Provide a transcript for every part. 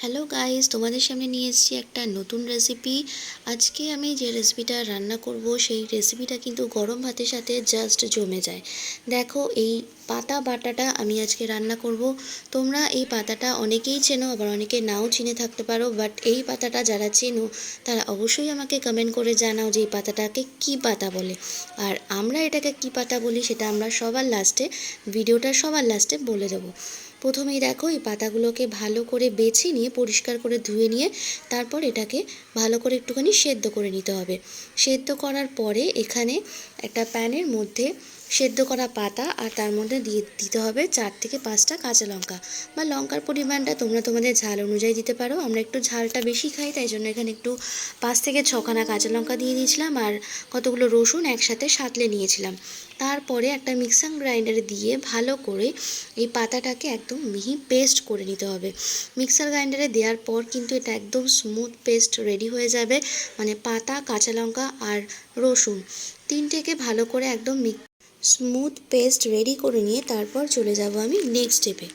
Hello guys তোমাদের সামনে নিয়ে এসেছি একটা নতুন রেসিপি আজকে আমি যে রেসিপিটা রান্না করব, সেই রেসিপিটা কিন্তু গরম ভাতের সাথে জাস্ট জমে যায়। দেখো, এই পাতা বাটাটা আমি আজকে রান্না করব। তোমরা এই পাতাটা অনেকেই চেনো, আবার অনেকে নাও চিনে থাকতে পারো বাট এই পাতাটা যারা চেনো, তারা অবশ্যই আমাকে কমেন্ট করে জানাও যে এই পাতাটাকে কী পাতা বলে। আর আমরা এটাকে কী পাতা বলি, সেটা আমরা সবার লাস্টে ভিডিওটা সবার লাস্টে বলে দেবো। প্রথমেই দেখো এই পাতাগুলোকে ভালো করে বেছে নিয়ে, পরিষ্কার করে ধুয়ে নিয়ে তারপর এটাকে ভালো করে একটুখানি সেদ্ধ করে নিতে হবে। সেদ্ধ করার পরে এখানে একটা প্যানের মধ্যে সেদ্ধ করা পাতা আর তার মধ্যে দিয়ে দিতে হবে চার থেকে পাঁচটা কাঁচা লঙ্কা। বা লঙ্কার পরিমাণটা তোমরা তোমাদের ঝাল অনুযায়ী দিতে পারো। আমরা একটু ঝালটা বেশি খাই, তাই জন্য এখানে একটু পাঁচ থেকে ছখানা কাঁচা লঙ্কা দিয়ে দিয়েছিলাম আর কতগুলো রসুন একসাথে সাঁতলে নিয়েছিলাম। তারপরে একটা মিক্সার গ্রাইন্ডারে দিয়ে ভালো করে এই পাতাটাকে একদম মিহি পেস্ট করে নিতে হবে। মিক্সার গ্রাইন্ডারে দেওয়ার পর কিন্তু এটা একদম স্মুথ পেস্ট রেডি হয়ে যাবে মানে পাতা, কাঁচা লঙ্কা আর রসুন। তিনটেকে ভালো করে একদম স্মুথ পেস্ট রেডি করে নিয়ে তারপর চলে যাব আমি নেক্সট স্টেপে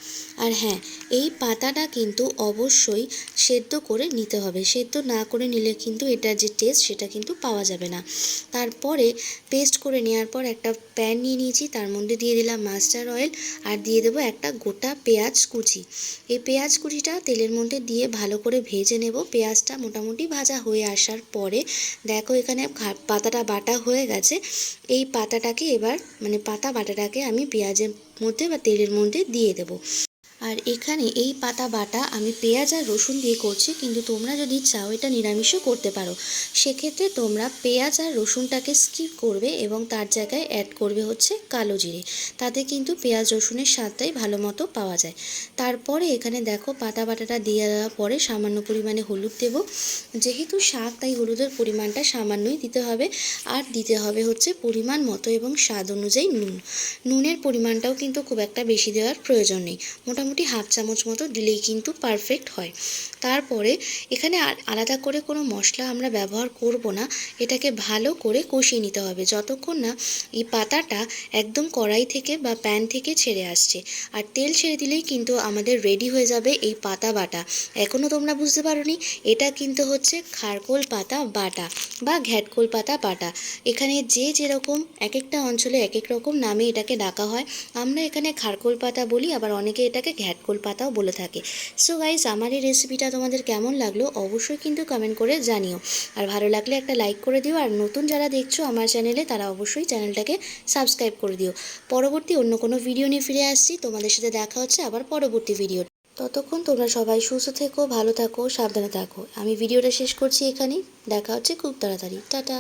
আর হ্যাঁ এই পাতাটা কিন্তু অবশ্যই সেদ্ধ করে নিতে হবে। সেদ্ধ না করে নিলে কিন্তু এটার যে টেস্ট সেটা কিন্তু পাওয়া যাবে না। তারপরে পেস্ট করে নেওয়ার পর একটা প্যান নিয়ে নিয়েছি, তার মধ্যে দিয়ে দিলাম মাস্টার অয়েল আর দিয়ে দেবো একটা গোটা পেঁয়াজ কুচি। এই পেঁয়াজ কুচিটা তেলের মধ্যে দিয়ে ভালো করে ভেজে নেব। পেঁয়াজটা মোটামুটি ভাজা হয়ে আসার পরে, দেখো এখানে পাতাটা বাটা হয়ে গেছে। এই পাতাটাকে এবার মানে পাতা বাটাটাকে আমি পেঁয়াজের মধ্যে বা তেলের মধ্যে দিয়ে দেবো। আর এখানে এই পাতা বাটা আমি পেঁয়াজ আর রসুন দিয়ে করছি, কিন্তু তোমরা যদি চাও এটা নিরামিষও করতে পারো। সেক্ষেত্রে তোমরা পেঁয়াজ আর রসুনটাকে স্কিপ করবে এবং তার জায়গায় অ্যাড করবে হচ্ছে কালো জিরে। তাতে কিন্তু পেঁয়াজ রসুনের স্বাদটাই ভালো মতো পাওয়া যায়। তারপরে এখানে দেখো পাতা বাটাটা দিয়ে দেওয়ার পরে সামান্য পরিমাণে হলুদ দেবো। যেহেতু শাক, তাই হলুদের পরিমাণটা সামান্যই দিতে হবে আর দিতে হবে হচ্ছে পরিমাণ মতো এবং স্বাদ অনুযায়ী নুন। নুনের পরিমাণটাও কিন্তু খুব একটা বেশি দেওয়ার প্রয়োজন নেই। মোটামুটি হাফ চামচ মতো দিলেই কিন্তু পারফেক্ট হয়। তারপরে এখানে আলাদা করে কোনো মশলা আমরা ব্যবহার করব না, এটাকে ভালো করে কষিয়ে নিতে হবে। যতক্ষণ না এই পাতাটা একদম কড়াই থেকে বা প্যান থেকে ছেড়ে আসছে, আর তেল ছেড়ে দিলেই কিন্তু আমাদের রেডি হয়ে যাবে এই পাতা বাটা। এখনও তোমরা বুঝতে পারোনি, এটা কিন্তু হচ্ছে খারকোল পাতা বাটা বা ঘ্যাটকোল পাতা বাটা। এখানে যে যেরকম এক একটা অঞ্চলে এক এক রকম নামে এটাকে ডাকা হয়। আমরা এখানে খারকোল পাতা বলি, আবার অনেকে এটাকে ঘ্যাটকোল পাতাও বলে থাকে। সো গাইস আমার এই রেসিপিটা তোমাদের কেমন লাগল অবশ্যই কিন্তু কমেন্ট করে জানিও। আর ভালো লাগলে একটা লাইক করে দিও। আর নতুন যারা দেখছ আমার চ্যানেলে তারা অবশ্যই চ্যানেলটাকে সাবস্ক্রাইব করে দিও। পরবর্তী অন্য কোনো ভিডিও নিয়ে ফিরে আসছি। তোমাদের সাথে দেখা হচ্ছে আবার পরবর্তী ভিডিও ততক্ষণ তোমরা সবাই সুস্থ থেকো, ভালো থাকো, সাবধানে থাকো। আমি ভিডিওটা শেষ করছি এখানেই। দেখা হচ্ছে খুব তাড়াতাড়ি। টাটা!